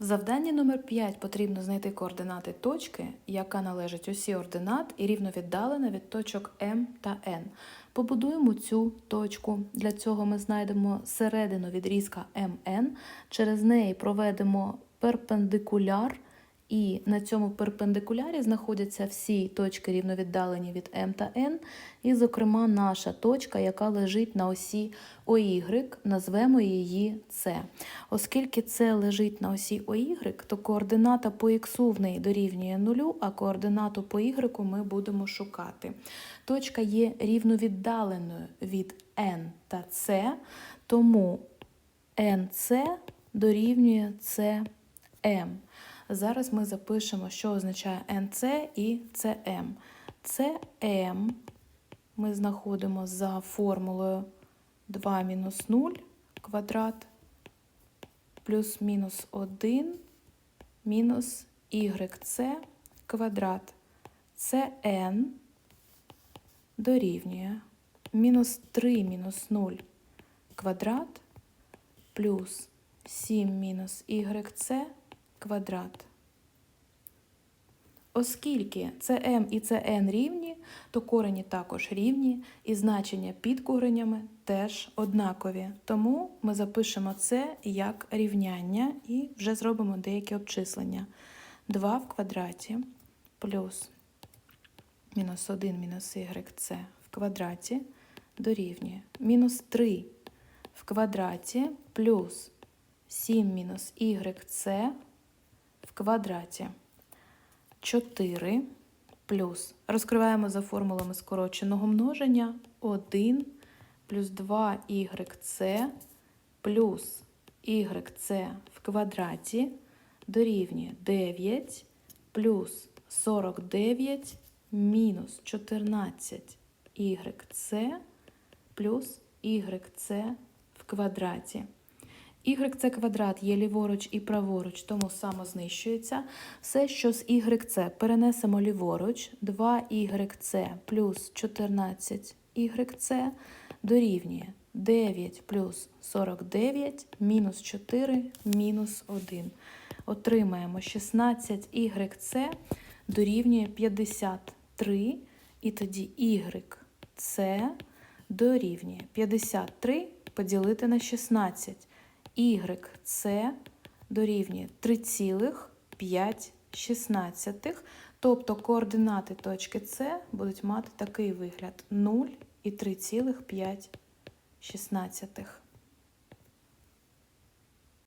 В завданні номер 5 потрібно знайти координати точки, яка належить осі ординат і рівновіддалена від точок М та Н. Побудуємо цю точку. Для цього ми знайдемо середину відрізка МН, через неї проведемо перпендикуляр, і на цьому перпендикулярі знаходяться всі точки рівновіддалені від М та N, і, зокрема, наша точка, яка лежить на осі ОY, назвемо її С. Оскільки це лежить на осі ОY, то координата по х в неї дорівнює нулю, а координату по y ми будемо шукати. Точка є рівновіддаленою від N та С, тому NC дорівнює CM. Зараз ми запишемо, що означає NC і CM. CM ми знаходимо за формулою 2 мінус 0 квадрат плюс-мінус 1 мінус YC квадрат. CN дорівнює мінус 3 мінус 0 квадрат плюс 7 мінус YC квадрат. Оскільки CM і CN рівні, то корені також рівні, і значення під коренями теж однакові. Тому ми запишемо це як рівняння і вже зробимо деякі обчислення. 2 в квадраті плюс мінус 1 мінус YC в квадраті дорівнює мінус 3 в квадраті плюс 7 мінус YC в квадраті. 4 плюс. Розкриваємо за формулами скороченого множення 1 плюс 2YC плюс YC в квадраті дорівнює 9 плюс 49 мінус 14 YC плюс YC в квадраті. YC квадрат є ліворуч і праворуч, тому само знищується. Все, що з YC перенесемо ліворуч, 2YC плюс 14YC дорівнює 9 плюс 49 мінус 4 мінус 1. Отримаємо 16YC дорівнює 53, і тоді YC дорівнює 53 поділити на 16. YC дорівнює 3,5, тобто координати точки С будуть мати такий вигляд 0 і 3,5.